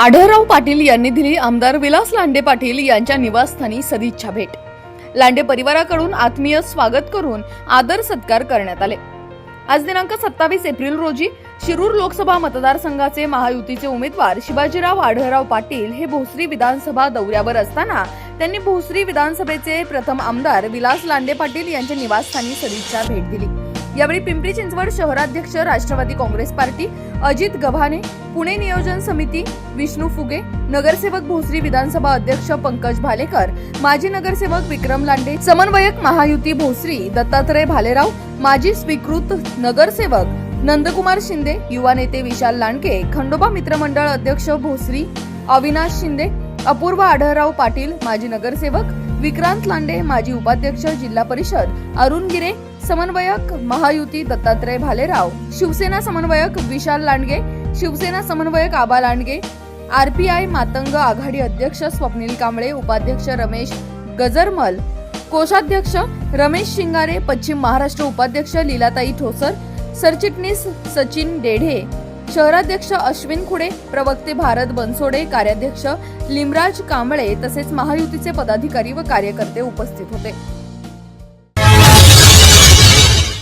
आढळराव पाटील यांनी दिली आमदार विलास लांडे पाटील यांच्या निवासस्थानी सदिच्छा भेट. लांडे परिवाराकडून आत्मीय स्वागत करून आदर सत्कार करण्यात आले. आज दिनांक सत्तावीस एप्रिल रोजी शिरूर लोकसभा मतदारसंघाचे महायुतीचे उमेदवार शिवाजीराव आढळराव पाटील हे भोसरी विधानसभा दौऱ्यावर असताना त्यांनी भोसरी विधानसभेचे प्रथम आमदार विलास लांडे पाटील यांच्या निवासस्थानी सदिच्छा भेट दिली. यावेळी पिंपरी चिंचवड शहराध्यक्ष राष्ट्रवादी काँग्रेस पार्टी अजित गव्हाणे पुणे नियोजन समिती विष्णू फुगे नगरसेवक भोसरी विधानसभा अध्यक्ष पंकज भालेकर माजी नगरसेवक विक्रम लांडे समन्वयक महायुती भोसरी दत्तात्रय भालेराव माजी स्वीकृत नगरसेवक नंदकुमार शिंदे युवा नेते विशाल लांडके खंडोबा मित्रमंडळ अध्यक्ष भोसरी अविनाश शिंदे अपूर्व आढळराव पाटील माजी नगरसेवक विक्रांत लांडे माजी उपाध्यक्ष जिल्हा परिषद अरुण गिरे समन्वयक महायुती दत्तात्रय भालेराव शिवसेना समन्वयक विशाल लांडगे शिवसेना समन्वयक आबा लांडगे आरपीआय मातंग आघाडी अध्यक्ष स्वप्नील कांबळे उपाध्यक्ष रमेश गजरमल कोषाध्यक्ष रमेश शिंगारे पश्चिम महाराष्ट्र उपाध्यक्ष लीलाताई ठोसर सरचिटणीस सचिन डेढे शहराध्यक्ष अश्विन खुडे प्रवक्ते भारत बनसोडे कार्याध्यक्ष लिमराज कांबळे तसेच महायुतीचे पदाधिकारी व कार्यकर्ते उपस्थित होते.